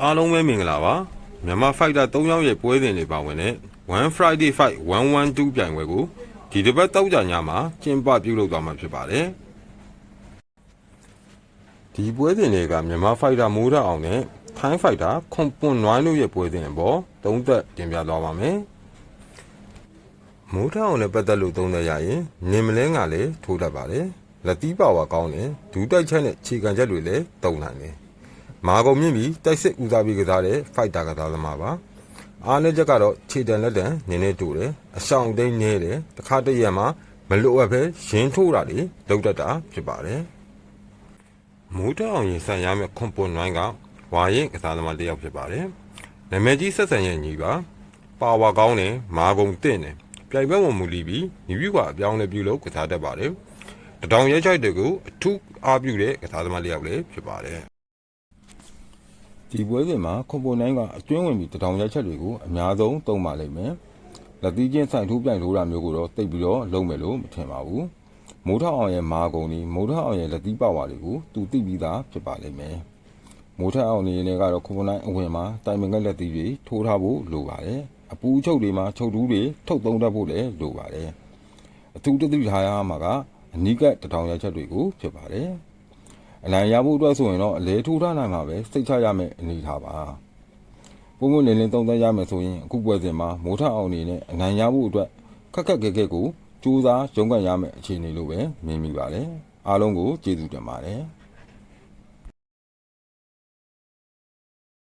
အားလုံးပဲမင်္ဂလာပါမြန်မာဖိုက်တာ၃ယောက်ရဲ့ပွဲစဉ်တွေပါဝင်တဲ့ One Friday Fight 112ပြိုင်ပွဲကိုဒီတစ်ပတ်တောက်ကြညမှာကျင်းပပြုလုပ်သွားမှာဖြစ်ပါတယ်ဒီပွဲစဉ်တွေကမြန်မာဖိုက်တာမိုးထအောင်နဲ့ထိုင်းဖိုက်တာခွန်ပွန်နွိုင်းတို့ရဲ့ပွဲစဉ်အပေါ်သုံးသက်တင်ပြသွားပါမယ်မိုးထအောင်နဲ့ပတ်သက်လို့သုံးသက်ရရင်နင်မလဲငါလည်းထိုးတတ်ပါတယ်လက်သီးပါဝါကောင်းတယ်ဒူးတိုက်ချက်နဲ့ခြေခံချက်တွေလည်းတုံနိုင်တယ် မာကုန်မြင့်ပြီးတိုက်စစ်ဦးစားပေးကစားတဲ့ဖိုက်တာကစားသမားပါအားနည်းချက်ကတော့ခြေတံလက်တံနည်းနည်းတူတယ်အဆောင်သိမ်းနေတယ်တခါတရံမှာမလိုအပ်ပဲရင်းထိုးတာတွေလောက်တတ်တာဖြစ်ပါတယ်မိုးတောင်ရင်ဆန်ရမယ့်ခွန်ပွန်နွိုင်းကဝါရင်ကစားသမားတစ်ယောက်ဖြစ်ပါတယ်နာမည်ကြီးဆက်ဆံရဲ့ညီပါပါဝါကောင်းတယ်မာကုန်တင့်တယ်ပြိုင်ပွဲဝင်မူလီပြီးညီပြကအပြောင်းလဲပြုလုပ်ကစားတတ်ပါတယ်တတောင်ရဲချိုက်တွေကိုအထူးအားပြုတဲ့ကစားသမားတစ်ယောက်လည်းဖြစ်ပါတယ် ဒီပွဲစဉ်မှာခွန်ပွန်နိုင်ကအကျွင်းဝင်ပြီးတထောင်ရိုက်ချက်တွေကိုအများဆုံးသုံးပါလိမ့်မယ်။လက်သီးချင်းဆိုင်ထိုးပြိုင်ထိုးတာမျိုးကိုတော့တိတ်ပြီးတော့လုံးမယ်လို့မထင်ပါဘူး။မိုးထောက်အောင်ရဲ့မာကုံဒီမိုးထောက်အောင်ရဲ့လက်သီးပါဝါတွေကိုသူသိပြီးသားဖြစ်ပါလိမ့်မယ်။မိုးထောက်အောင်နေနေကတော့ခွန်ပွန်နိုင်အဝင်မှာတိုင်ပင်ကလက်သီးတွေထိုးထားဖို့လိုပါတယ်။အပူချုပ်တွေမှာချုပ်တူးတွေထုတ်သုံးတတ်ဖို့လည်းလိုပါတယ်။အထူးတသိထားရမှာကအနီးကပ်တထောင်ရိုက်ချက်တွေကိုဖြစ်ပါတယ်။ အနိုင်ရဖို့အတွက်ဆိုရင်တော့အလဲထိုးထားနိုင်မှာပဲစိတ်ချရမယ့်အနေထားပါပုံမှန်လင်းလင်းသုံးသပ်ရမယ်ဆိုရင်အခုပွဲစဉ်မှာမိုးထအောင်အနေနဲ့အနိုင်ရဖို့အတွက်ခက်ခက်ခဲခဲကိုစူးစမ်းရုန်းကန်ရမယ့်အခြေအနေလိုပဲမြင်မိပါတယ်အားလုံးကိုကျေးဇူးတင်ပါတယ်